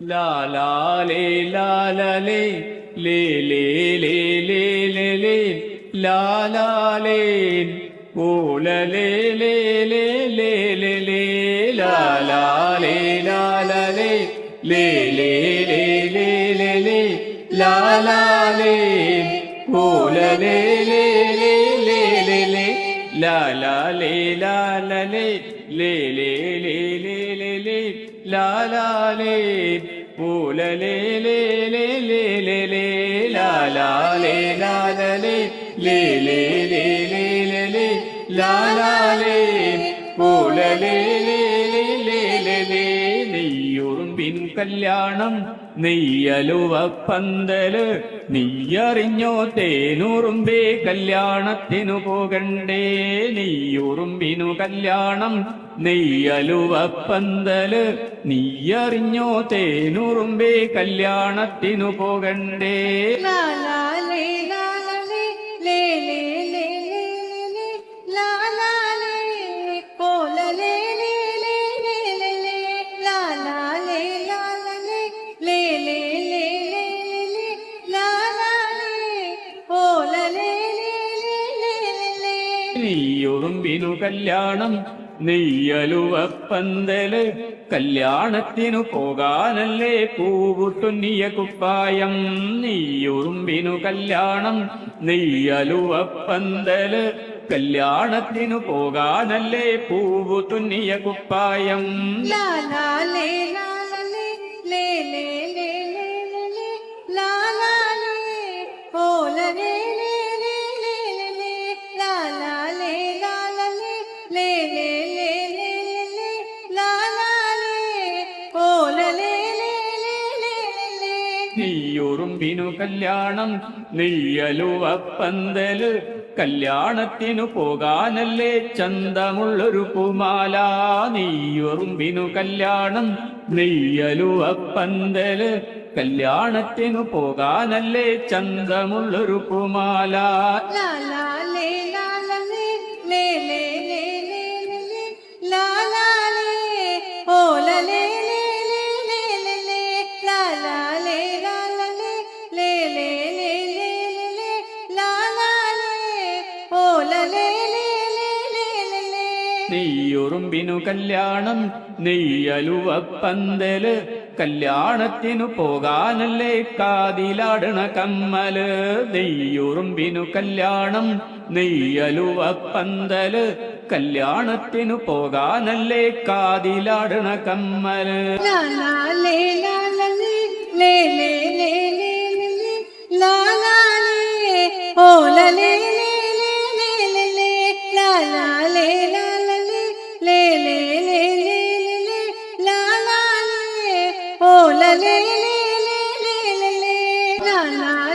லாலாலே லாலலே லே லே லே லே லே லே லாலாலே ஓலலே லே லே லே லே லே லாலாலே லாலலே லே லே லே லே லே லே லாலாலே ஓலலே லே லே లా లా లే లా లా లే లే లే లే లే లే లే లా లా లే పూల లే లే లే లే లే లే లా లా లే లా లా లే లే లే లే లే లే లే లా లా లే పూల లే നെയ്യുറുമ്പിൻ കല്യാണം നെയ്യലുവ പന്തൽ. നെയ്യറിഞ്ഞോ തേനുറുമ്പേ കല്യാണത്തിനു പോകണ്ടേ. നെയ്യുറുമ്പിനു കല്യാണം നെയ്യലുവ പന്തൽ. നീയറിഞ്ഞോ തേനുറുമ്പേ കല്യാണത്തിനു പോകണ്ടേ. ലാലേ ലാ ലേ വിനു കല്യാണം നെയ്യലുവ പന്തൽ കല്യാണത്തിനു പോകാനല്ലേ പൂവുട്ടുന്നിയ കുപ്പായം. നെയ്യുറുമ്പിനു കല്യാണം നെയ്യലുവ പന്തൽ കല്യാണത്തിനു പോകാനല്ലേ പൂവു തുന്നിയ കുപ്പായം ലാ നെയ്യുറുമ്പിനു കല്യാണം നെയ്യലു പന്തൽ കല്യാണത്തിനു പോകാനല്ലേ ചന്തമുള്ളൊരു പൂമാല. നെയ്യുറുമ്പിനു കല്യാണം നെയ്യലു പന്തൽ കല്യാണത്തിനു പോകാനല്ലേ ചന്തമുള്ളൊരു പൂമാല. ലാ നെയ്യുറുമ്പിനു കല്യാണം നെയ്യലുവ പന്തൽ. കല്യാണത്തിനു പോകാനല്ലേ കാതിലാടണ കമ്മൽ. നെയ്യുറുമ്പിനു കല്യാണം നെയ്യലുവ പന്തൽ. കല്യാണത്തിനു പോകാനല്ലേ കാതിലാടണ കമ്മൽ. ലാ le le le le le la la